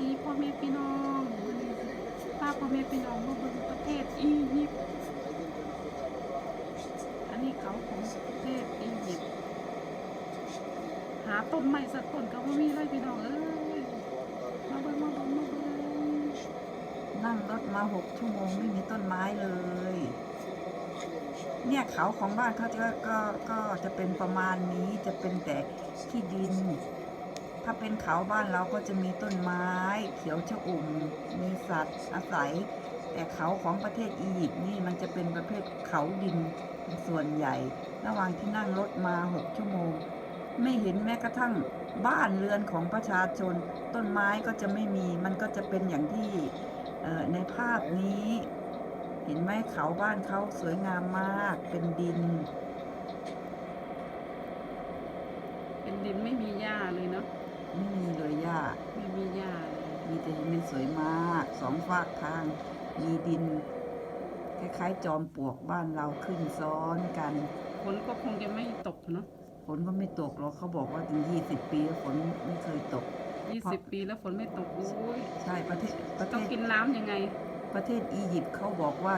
ดีพ่อแม่พี่น้องป้าพ่อแม่พี่น้องมาเบิ่งประเทศอียิปต์อันนี้เขาของประเทศอียิปต์หาต้นไม้สักต้นก็ไม่มีเลยพี่น้องเอ้ยมาเบิ่งมาเบิ่งมาเบิ่งนั่งรถมาหกชั่วโมงไม่มีต้นไม้เลย เนี่ยเขาของบ้านเขาจะก็ก็จะเป็นประมาณนี้จะเป็นแต่ที่ดิน ถ้าเป็นเขาบ้านเราก็จะมีต้นไม้ เขียวชอุ่ม มีสัตว์อาศัย แต่เขาของประเทศอียิปต์นี่มันจะเป็นประเภทเขาดินเป็นส่วนใหญ่ ระหว่างที่นั่งรถมาหกชั่วโมง ไม่เห็นแม้กระทั่งบ้านเรือนของประชาชน ต้นไม้ก็จะไม่มี มันก็จะเป็นอย่างที่ในภาพนี้ เห็นไหมเขาบ้านเขาสวยงามมาก เป็นดิน เป็นดินไม่มีหญ้าเลยเนาะ ไม่มีเลยหญ้าไม่มีหญ้าเลยมีแต่ดินเป็นสวยมากสองฝากทาง มีดิน คล้ายๆ จอมปลวกบ้านเราขึ้นซ้อนกันฝนก็คงจะไม่ตกเนาะฝนก็ไม่ตกหรอกเขาบอกว่าถึงยี่สิบปีแล้วฝนไม่เคยตก ยี่สิบปีแล้วฝนไม่ตกโอ้ยใช่ประเทศประเทต้องศกินน้ำยังไง ประเทศอียิปต์เขาบอกว่า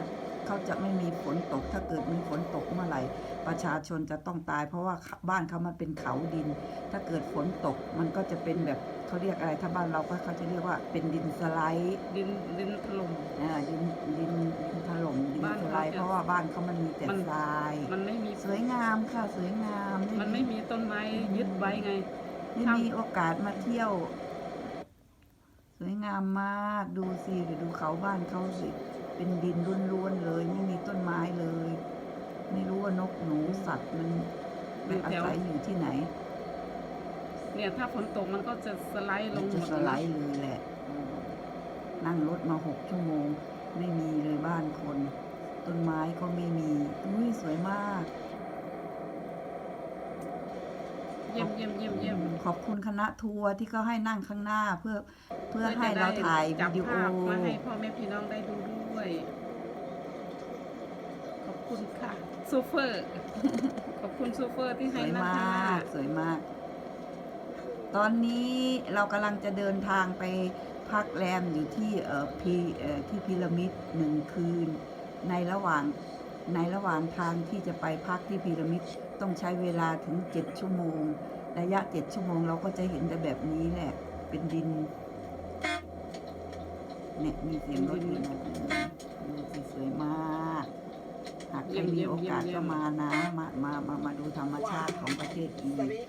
เขาจะไม่มีฝนตก ถ้าเกิดมีฝนตกเมื่อไหร่ ประชาชนจะต้องตาย เพราะว่าบ้านเขามันเป็นเขาดิน ถ้าเกิดฝนตกมันก็จะเป็นแบบเขาเรียกอะไรถ้าบ้านเราก็เขาจะเรียกว่าเป็นดินสไลด์ดินดินถล่มอ่าดินดินดินถล่มดินบ้านสไลด์เขาจะเพราะว่าบ้านเขามันมีแต่มัน ทราย มันไม่มีสวยงามค่ะสวยงามมันไม่มีต้นไม้ยึดไว้ไง ได้มีโอกาสมาเที่ยว สวยงามมากดูสิดูเขาบ้านเขาสิ เป็นดินล้วนๆเลย ไม่มีต้นไม้เลย ไม่รู้ว่านกหนูสัตว์มันไปอาศัยอยู่ที่ไหน เนี่ยถ้าฝนตกมันก็จะสไลด์ลมันงหจะมดสไลด์เลยแหละ นั่งรถมาหกชั่วโมง ไม่มีเลยบ้านคน ต้นไม้ก็ไม่มีอุ้ยสวยมาก เยี่ยมเยี่ยมเยี่ยมเยี่ยม ขอบคุณคณะทัวร์ที่เขาให้นั่งข้างหน้าเพื่อเพื่อให้เราถ่ายจัวิบดีโอภาพมาให้พ่อแม่พี่น้องได้ดูด้วย ขอบคุณค่ะซูเฟอร์ ขอบคุณซูเฟอร์ที่สให้วยนั่งมาข้างหน้าก สวยมาก ตอนนี้เรากำลังจะเดินทางไปพักแรมอยู่ที่เอ่อพีเอ่อที่พีระมิดหนึ่งคืน ในระหว่าง ในระหว่างทางที่จะไปพักที่พีระมิดต้องใช้เวลาถึงเจ็ดชั่วโมง ระยะเจ็ดชั่วโมงเราก็จะเห็นแต่แบบนี้แหละ เป็นดิน เนี่ยมีเสียงรถอยู่นะดูสิสวยมาก หากใครมีโอกาสก็มานะ มา มา มามาดูธรรมชาติของประเทศอียิปต์